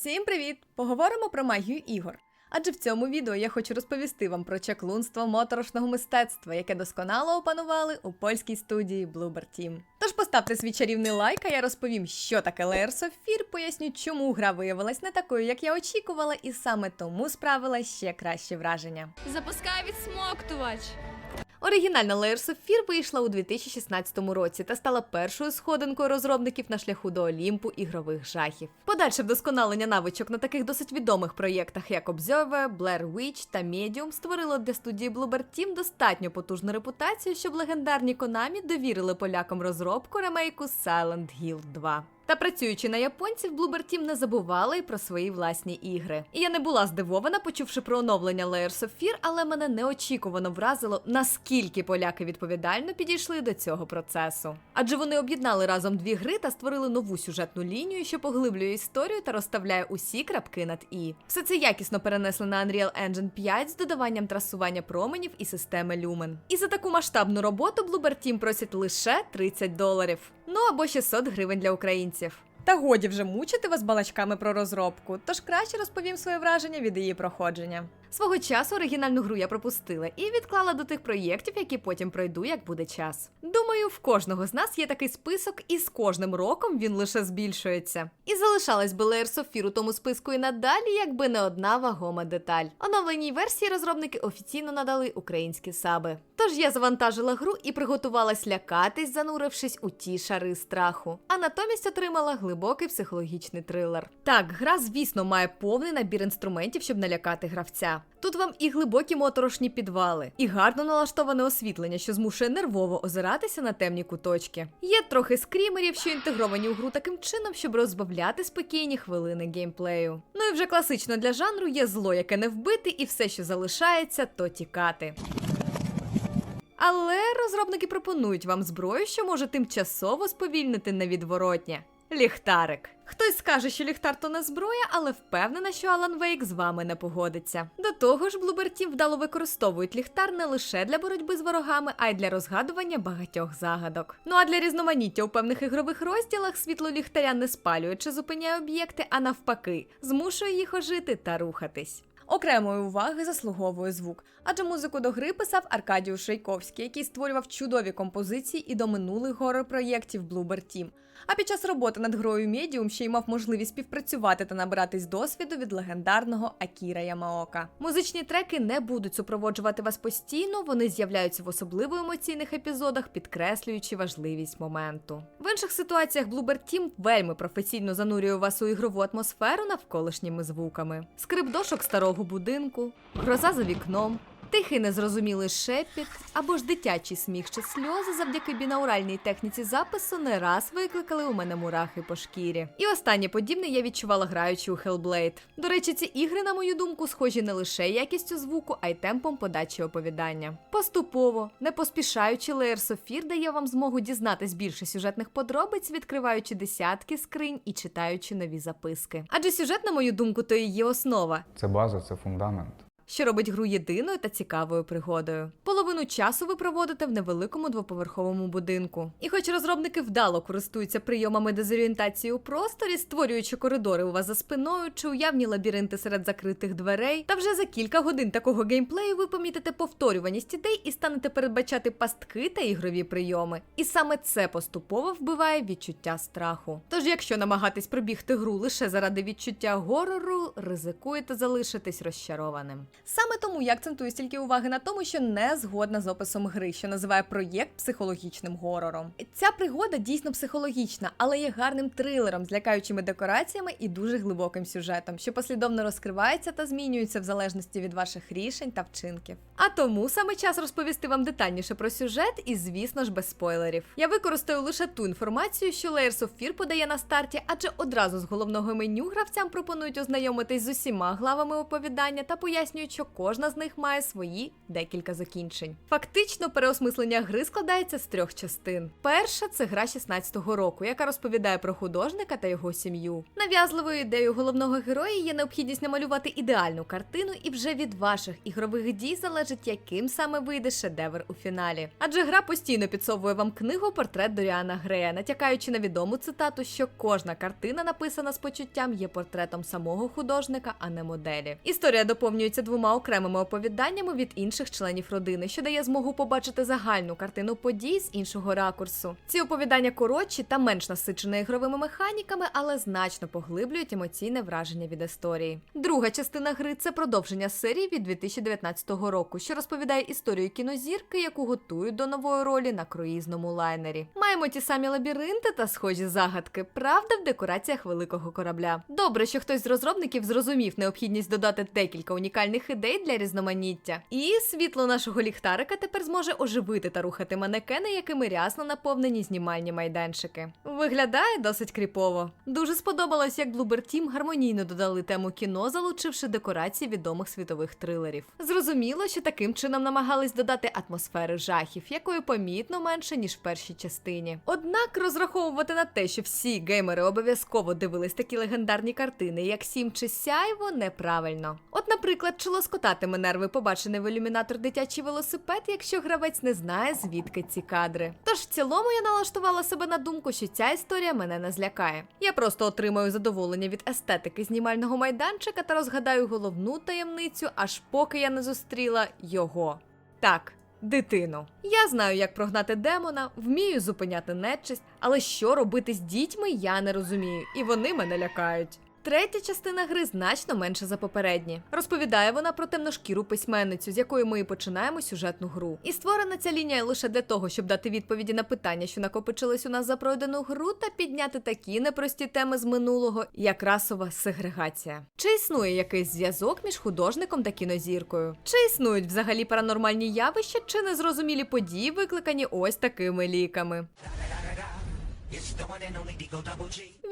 Всім привіт! Поговоримо про магію ігор. Адже в цьому відео я хочу розповісти вам про чаклунство моторошного мистецтва, яке досконало опанували у польській студії Bloober Team. Тож поставте свій чарівний лайк, а я розповім, що таке Layers of Fear, поясню, чому гра виявилась не такою, як я очікувала, і саме тому справила ще краще враження. Запускай відсмоктувач. Оригінальна Layers of Fear вийшла у 2016 році та стала першою сходинкою розробників на шляху до Олімпу ігрових жахів. Подальше вдосконалення навичок на таких досить відомих проєктах, як Observer, Blair Witch та Medium, створило для студії Bloober Team достатньо потужну репутацію, щоб легендарні Konami довірили полякам розробку ремейку Silent Hill 2. Та працюючи на японців, Bloober Team не забували й про свої власні ігри. І я не була здивована, почувши про оновлення Layers of Fear, але мене неочікувано вразило, наскільки поляки відповідально підійшли до цього процесу. Адже вони об'єднали разом дві гри та створили нову сюжетну лінію, що поглиблює історію та розставляє усі крапки над і. Все це якісно перенесли на Unreal Engine 5 з додаванням трасування променів і системи Lumen. І за таку масштабну роботу Bloober Team просять лише 30 доларів. Ну або 600 гривень для українців. Та годі вже мучити вас балачками про розробку, тож краще розповім своє враження від її проходження. Свого часу оригінальну гру я пропустила і відклала до тих проєктів, які потім пройду, як буде час. Думаю, в кожного з нас є такий список, і з кожним роком він лише збільшується. І залишалась би of Fear у тому списку і надалі, якби не одна вагома деталь. Оновленій версії розробники офіційно надали українські саби. Тож я завантажила гру і приготувалась лякатись, занурившись у ті шари страху. А натомість отримала глибокий психологічний трилер. Так, гра, звісно, має повний набір інструментів, щоб налякати гравця. Тут вам і глибокі моторошні підвали, і гарно налаштоване освітлення, що змушує нервово озиратися на темні куточки. Є трохи скрімерів, що інтегровані у гру таким чином, щоб розбавляти спокійні хвилини геймплею. Ну і вже класично для жанру є зло, яке не вбити, і все, що залишається, то тікати. Але розробники пропонують вам зброю, що може тимчасово сповільнити невідворотнє. Ліхтарик. Хтось скаже, що ліхтар то не зброя, але впевнена, що Алан Вейк з вами не погодиться. До того ж, Team вдало використовують ліхтар не лише для боротьби з ворогами, а й для розгадування багатьох загадок. Ну а для різноманіття у певних ігрових розділах світло ліхтаря не спалює чи зупиняє об'єкти, а навпаки, змушує їх ожити та рухатись. Окремої уваги заслуговує звук, адже музику до гри писав Аркадіуш Шейковський, який створював чудові композиції і до минулих горор-проєктів Bloober Team. А під час роботи над грою Medium ще й мав можливість співпрацювати та набиратись досвіду від легендарного Акіра Ямаока. Музичні треки не будуть супроводжувати вас постійно, вони з'являються в особливо емоційних епізодах, підкреслюючи важливість моменту. В інших ситуаціях Bloober Team вельми професійно занурює вас у ігрову атмосферу навколишніми звуками. Скрип дошок старого будинку, гроза за вікном. Тихий незрозумілий шепіт або ж дитячий сміх чи сльози завдяки бінауральній техніці запису не раз викликали у мене мурахи по шкірі. І останнє подібне я відчувала граючи у Hellblade. До речі, ці ігри, на мою думку, схожі не лише якістю звуку, а й темпом подачі оповідання. Поступово, не поспішаючи, of Fear дає вам змогу дізнатись більше сюжетних подробиць, відкриваючи десятки скринь і читаючи нові записки. Адже сюжет, на мою думку, то і є основа Це база, це фундамент. Що робить гру єдиною та цікавою пригодою. Половину часу ви проводите в невеликому двоповерховому будинку. І хоч розробники вдало користуються прийомами дезорієнтації у просторі, створюючи коридори у вас за спиною чи уявні лабіринти серед закритих дверей, та вже за кілька годин такого геймплею ви помітите повторюваність ідей і станете передбачати пастки та ігрові прийоми. І саме це поступово вбиває відчуття страху. Тож, якщо намагатись пробігти гру лише заради відчуття горору, ризикуєте залишитись розчарованим. Саме тому я акцентую стільки уваги на тому, що не згодна з описом гри, що називає проєкт психологічним горором. Ця пригода дійсно психологічна, але є гарним трилером з лякаючими декораціями і дуже глибоким сюжетом, що послідовно розкривається та змінюється в залежності від ваших рішень та вчинків. А тому саме час розповісти вам детальніше про сюжет і, звісно ж, без спойлерів. Я використаю лише ту інформацію, що Layers of Fear подає на старті, адже одразу з головного меню гравцям пропонують ознайомитись з усіма главами оповідання та пояснюють, що кожна з них має свої декілька закінчень. Фактично, переосмислення гри складається з трьох частин. Перша це гра 16-го року, яка розповідає про художника та його сім'ю. Нав'язливою ідеєю головного героя є необхідність намалювати ідеальну картину, і вже від ваших ігрових дій залежить, яким саме вийде шедевр у фіналі. Адже гра постійно підсовує вам книгу Портрет Доріана Грея, натякаючи на відому цитату, що кожна картина, написана з почуттям, є портретом самого художника, а не моделі. Історія доповнюється двома окремими оповіданнями від інших членів родини, що дає змогу побачити загальну картину подій з іншого ракурсу. Ці оповідання коротші та менш насичені ігровими механіками, але значно поглиблюють емоційне враження від історії. Друга частина гри це продовження серії від 2019 року, що розповідає історію кінозірки, яку готують до нової ролі на круїзному лайнері. Маємо ті самі лабіринти та схожі загадки, правда, в декораціях великого корабля. Добре, що хтось з розробників зрозумів необхідність додати декілька унікальних ідей для різноманіття. І світло нашого ліхтарика тепер зможе оживити та рухати манекени, якими рясно наповнені знімальні майданчики. Виглядає досить кріпово. Дуже сподобалось, як Bloober Team гармонійно додали тему кіно, залучивши декорації відомих світових трилерів. Зрозуміло, що таким чином намагались додати атмосфери жахів, якої помітно менше ніж в першій частині. Однак розраховувати на те, що всі геймери обов'язково дивились такі легендарні картини, як Сім чи Сяйво, неправильно. От, наприклад, лоскотатиме нерви побачений в ілюмінатор дитячий велосипед, якщо гравець не знає, звідки ці кадри. Тож в цілому я налаштувала себе на думку, що ця історія мене не злякає. Я просто отримаю задоволення від естетики знімального майданчика та розгадаю головну таємницю, аж поки я не зустріла його. Так. Дитину. Я знаю, як прогнати демона, вмію зупиняти нечисть, але що робити з дітьми, я не розумію, і вони мене лякають. Третя частина гри значно менша за попередні. Розповідає вона про темношкіру письменницю, з якої ми і починаємо сюжетну гру. І створена ця лінія лише для того, щоб дати відповіді на питання, що накопичились у нас за пройдену гру, та підняти такі непрості теми з минулого, як расова сегрегація. Чи існує якийсь зв'язок між художником та кінозіркою? Чи існують взагалі паранормальні явища, чи незрозумілі події, викликані ось такими ліками?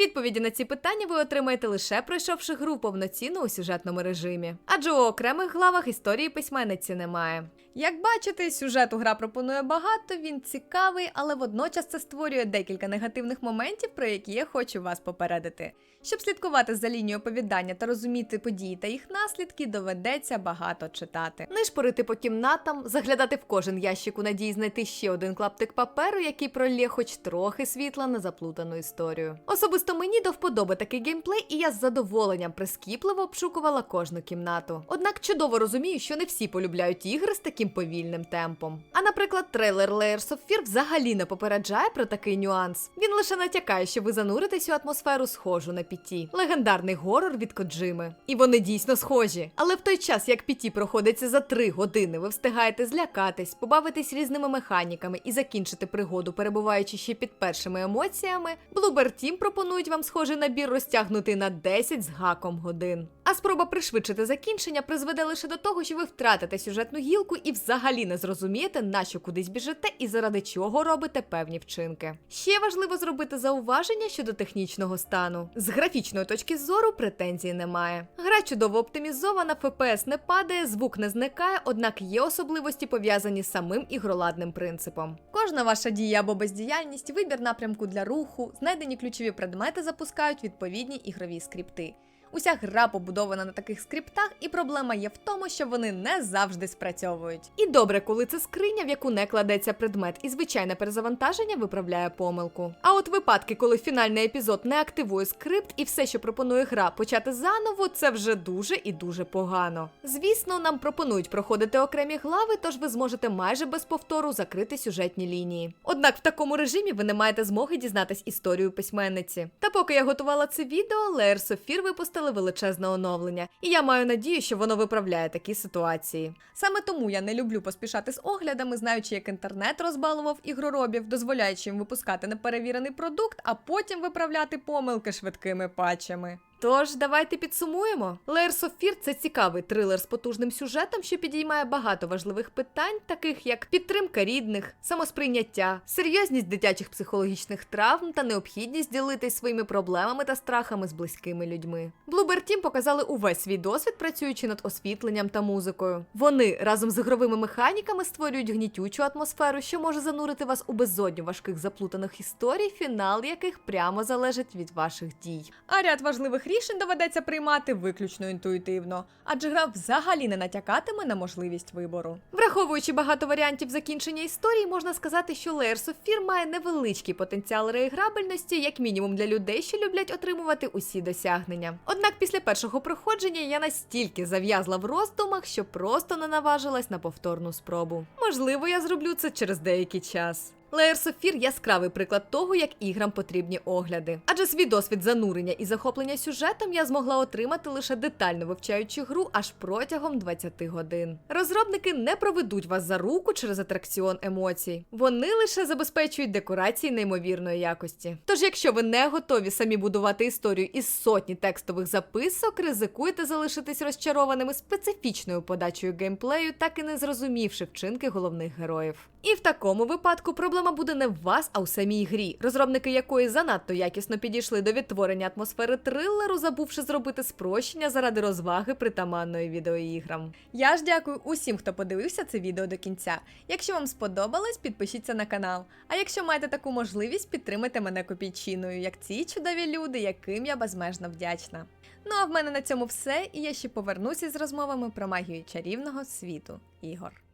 Відповіді на ці питання ви отримаєте лише пройшовши гру повноцінно у сюжетному режимі. Адже у окремих главах історії письменниці немає. Як бачите, сюжету гра пропонує багато, він цікавий, але водночас це створює декілька негативних моментів, про які я хочу вас попередити. Щоб слідкувати за лінією оповідання та розуміти події та їх наслідки, доведеться багато читати. Нишпорити по кімнатам, заглядати в кожен ящик у надії знайти ще один клаптик паперу, який пролє хоч трохи світла на заплутану історію. Особисто мені до вподоби такий геймплей, і я з задоволенням прискіпливо обшукувала кожну кімнату. Однак чудово розумію, що не всі полюбляють ігри з таким повільним темпом. А наприклад, трейлер Layers of Fear взагалі не попереджає про такий нюанс. Він лише натякає, що ви зануритесь у атмосферу схожу на піті. Легендарний горор від Коджими. І вони дійсно схожі. Але в той час, як піті проходиться за три години, ви встигаєте злякатись, побавитись різними механіками і закінчити пригоду, перебуваючи ще під першими емоціями. Bloober Team пропонують вам схожий набір розтягнути на 10 з гаком годин. А спроба пришвидшити закінчення призведе лише до того, що ви втратите сюжетну гілку і взагалі не зрозумієте, на що кудись біжите і заради чого робите певні вчинки. Ще важливо зробити зауваження щодо технічного стану. З графічної точки зору претензій немає. Гра чудово оптимізована, ФПС не падає, звук не зникає, однак є особливості пов'язані з самим ігроладним принципом. Кожна ваша дія або бездіяльність, вибір напрямку для руху, знайдені ключові предмети запускають відповідні ігрові скрипти. Уся гра побудована на таких скриптах, і проблема є в тому, що вони не завжди спрацьовують. І добре, коли це скриня, в яку не кладеться предмет, і звичайне перезавантаження виправляє помилку. А от випадки, коли фінальний епізод не активує скрипт і все, що пропонує гра, почати заново, це вже дуже і дуже погано. Звісно, нам пропонують проходити окремі глави, тож ви зможете майже без повтору закрити сюжетні лінії. Однак в такому режимі ви не маєте змоги дізнатись історію письменниці. Та поки я готувала це відео, Layers of Fear випустили величезне оновлення, і я маю надію, що воно виправляє такі ситуації. Саме тому я не люблю поспішати з оглядами, знаючи, як інтернет розбалував ігроробів, дозволяючи їм випускати неперевірений продукт, а потім виправляти помилки швидкими патчами. Тож давайте підсумуємо. Layers of це цікавий трилер з потужним сюжетом, що підіймає багато важливих питань, таких як підтримка рідних, самосприйняття, серйозність дитячих психологічних травм та необхідність ділитись своїми проблемами та страхами з близькими людьми. Bluebird Team показали увесь свій досвід, працюючи над освітленням та музикою. Вони разом з ігровими механіками створюють гнітючу атмосферу, що може занурити вас у безодню важких заплутаних історій, фінал яких прямо залежить від ваших дій. А ряд важливих рішень доведеться приймати виключно інтуїтивно, адже гра взагалі не натякатиме на можливість вибору. Враховуючи багато варіантів закінчення історії, можна сказати, що Layers of Fear має невеличкий потенціал реіграбельності, як мінімум для людей, що люблять отримувати усі досягнення. Однак після першого проходження я настільки зав'язла в роздумах, що просто не наважилась на повторну спробу. Можливо, я зроблю це через деякий час. Of Fear – яскравий приклад того, як іграм потрібні огляди. Адже свій досвід занурення і захоплення сюжетом я змогла отримати лише детально вивчаючи гру аж протягом 20 годин. Розробники не проведуть вас за руку через атракціон емоцій. Вони лише забезпечують декорації неймовірної якості. Тож, якщо ви не готові самі будувати історію із сотні текстових записок, ризикуйте залишитись розчарованими специфічною подачею геймплею, так і не зрозумівши вчинки головних героїв. І в такому випадку проблема буде не в вас, а у самій грі, розробники якої занадто якісно підійшли до відтворення атмосфери трилеру, забувши зробити спрощення заради розваги притаманної відеоіграм. Я ж дякую усім, хто подивився це відео до кінця. Якщо вам сподобалось, підпишіться на канал. А якщо маєте таку можливість, підтримайте мене копійчиною, як ці чудові люди, яким я безмежно вдячна. Ну а в мене на цьому все, і я ще повернуся з розмовами про магію чарівного світу ігор.